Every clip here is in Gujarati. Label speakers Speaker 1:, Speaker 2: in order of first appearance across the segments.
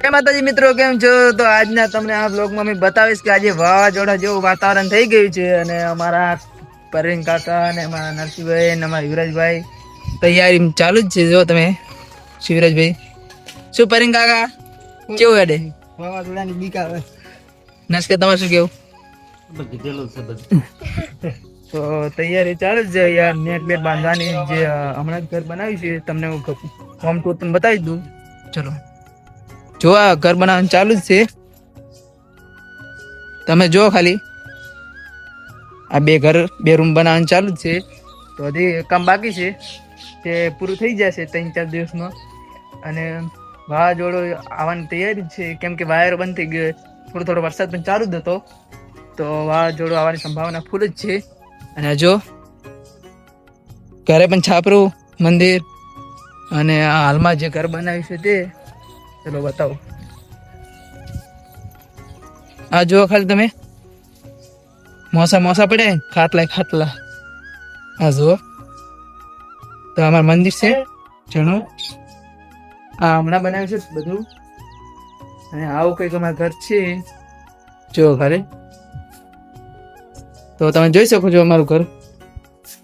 Speaker 1: જય માતાજી મિત્રો કેમ છો? તો આજના તમને આ બ્લોગમાં મેં બતાવીશ કે આજે વાવાઝોડા જેવું વાતાવરણ થઈ ગયું છે અને અમારા પરવીન કાકા અને અમારા નરસિંહભાઈ અને અમારા યુવરાજભાઈ તૈયારી ચાલુ જ છે. જો તમે શિવરાજભાઈ. શું પરવીન કાકા? કેવું હેડે?
Speaker 2: વાવાઝોડાની બીક આવે.
Speaker 1: નસ તમારે શું કેવું? તો તૈયારી ચાલુ જ છે. યાર નેટ બેટ બાંધવાની જે હમણાં જ ઘર બનાવ્યું છે. તમને હું હોમ ટૂર તમને બતાવી દઉં. ચલો. જો આ ઘર બનાવવાનું ચાલુ જ છે. તમે જો ખાલી. આ બે ઘર, બે રૂમ બનાવવાનું ચાલુ જ છે. તો હજી કામ બાકી છે. તે પૂરું થઈ જશે ત્રણ ચાર દિવસમાં. અને વાવાઝોડો આવવાની તૈયારી છે. કેમ કે વાયરો બંધ થઈ ગયો. થોડો થોડો વરસાદ પણ ચાલુ જ હતો. તો વાવાઝોડું આવવાની સંભાવના ફૂલ જ છે. અને જો, ઘરે પણ છાપરું, મંદિર અને હાલમાં જે ઘર બનાવ્યું છે તે ચલો બતાવો. આ જુઓ ખાલી તમે. મોસા મોસા પડ્યા ને, ખાટલા ખાટલા. આ જુઓ. તો અમારું મંદિર છે જણો આ હમણાં બનાવ્યું છે બધું. અને આવું કંઈક અમારું ઘર છે. જો ઘરે તો તમે જોઈ શકો છો અમારું ઘર.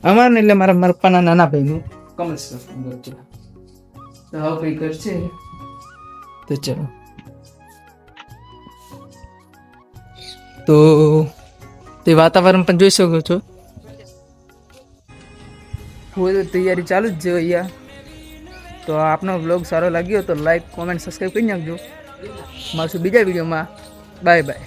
Speaker 1: અમારું એટલે મારા મારા પપ્પાના નાના ભાઈનું. કમલ તો આવું કંઈક ઘર છે. તો ચલો. તો તે વાતાવરણ પણ જોઈ શકો છો. ફૂલ તૈયારી ચાલુ જ છે અહીંયા. તો આપનો બ્લોગ સારો લાગ્યો તો લાઈક કોમેન્ટ સબસ્ક્રાઈબ કરી નાખજો. મળશું બીજા વિડીયોમાં બાય બાય.